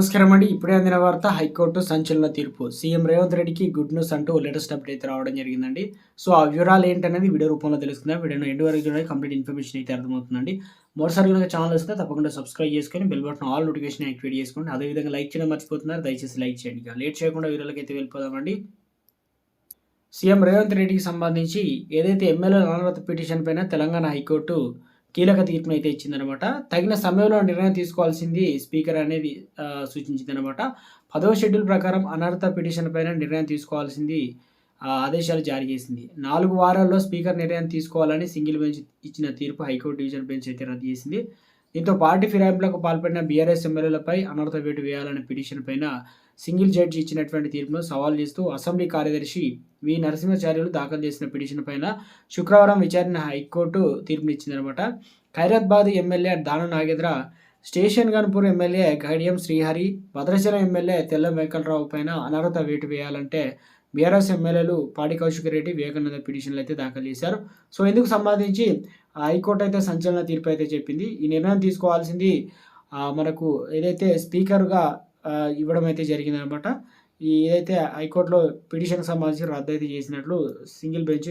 నమస్కారం అండి. ఇప్పుడే అందిన వార్త హైకోర్టు సంచలన తీర్పు. సీఎం రేవంత్ రెడ్డికి గుడ్ న్యూస్ అంటూ లేటెస్ట్ అప్డేట్ అయితే రావడం జరిగిందండి. సో ఆ వివరాలు ఏంటనేది వీడియో రూపంలో తెలుస్తుంది వీడియోను ఎండు వరకు చూడండి. కంప్లీట్ ఇన్ఫర్మేషన్ అయితే అర్థమవుతుందండి. మరోసారి కనుక ఛానల్ వస్తే తప్పకుండా సబ్స్క్రైబ్ చేసుకొని bell button all notification activate చేసుకోండి. అదేవిధంగా లైక్ చేయడం మర్చిపోతున్నారు. దయచేసి లైక్ చేయండి. ఇక లేట్ చేయకుండా వీడియోలకి అయితే వెళ్ళిపోదామండి. సీఎం రేవంత్ రెడ్డికి సంబంధించి ఏదైతే ఎమ్మెల్యే అనర్హత పిటిషన్ పైన తెలంగాణ హైకోర్టు కీలక తీర్పును అయితే ఇచ్చిందనమాట తగిన సమయంలో నిర్ణయం తీసుకోవాల్సింది స్పీకర్ అనేది సూచించిందనమాట పదవ షెడ్యూల్ ప్రకారం అనర్హత పిటిషన్ పైన నిర్ణయం తీసుకోవాల్సింది ఆదేశాలు జారీ చేసింది. నాలుగు వారాల్లో స్పీకర్ నిర్ణయం తీసుకోవాలని సింగిల్ బెంచ్ ఇచ్చిన తీర్పు హైకోర్టు డివిజన్ బెంచ్ అయితే రద్దు చేసింది. దీంతో పార్టీ ఫిరాయింపులకు పాల్పడిన బీఆర్ఎస్ ఎమ్మెల్యేలపై అనర్హత వేటు వేయాలనే పిటిషన్ పైన సింగిల్ జడ్జి ఇచ్చినటువంటి తీర్పును సవాల్ చేస్తూ అసెంబ్లీ కార్యదర్శి వి. నరసింహాచార్యులు దాఖలు చేసిన పిటిషన్ పైన శుక్రవారం విచారణ high court తీర్పునిచ్చిందనమాట Khairatabad MLA Dana Nagender Station Ghanpur MLA Gadiyam Srihari Bhadrachalam MLA Tella Venkatarao పైన అనర్హత వేటు వేయాలంటే బీఆర్ఎస్ ఎమ్మెల్యేలు పాడి కౌశిక్ రెడ్డి వివేకానంద పిటిషన్లు అయితే దాఖలు చేశారు. సో ఇందుకు సంబంధించి హైకోర్టు అయితే సంచలన తీర్పు అయితే చెప్పింది. ఈ నిర్ణయం తీసుకోవాల్సింది మనకు ఏదైతే స్పీకర్గా ఇవ్వడం అయితే జరిగిందనమాట. ఈ ఏదైతే హైకోర్టులో పిటిషన్కి సంబంధించి రద్దు అయితే చేసినట్లు సింగిల్ బెంచ్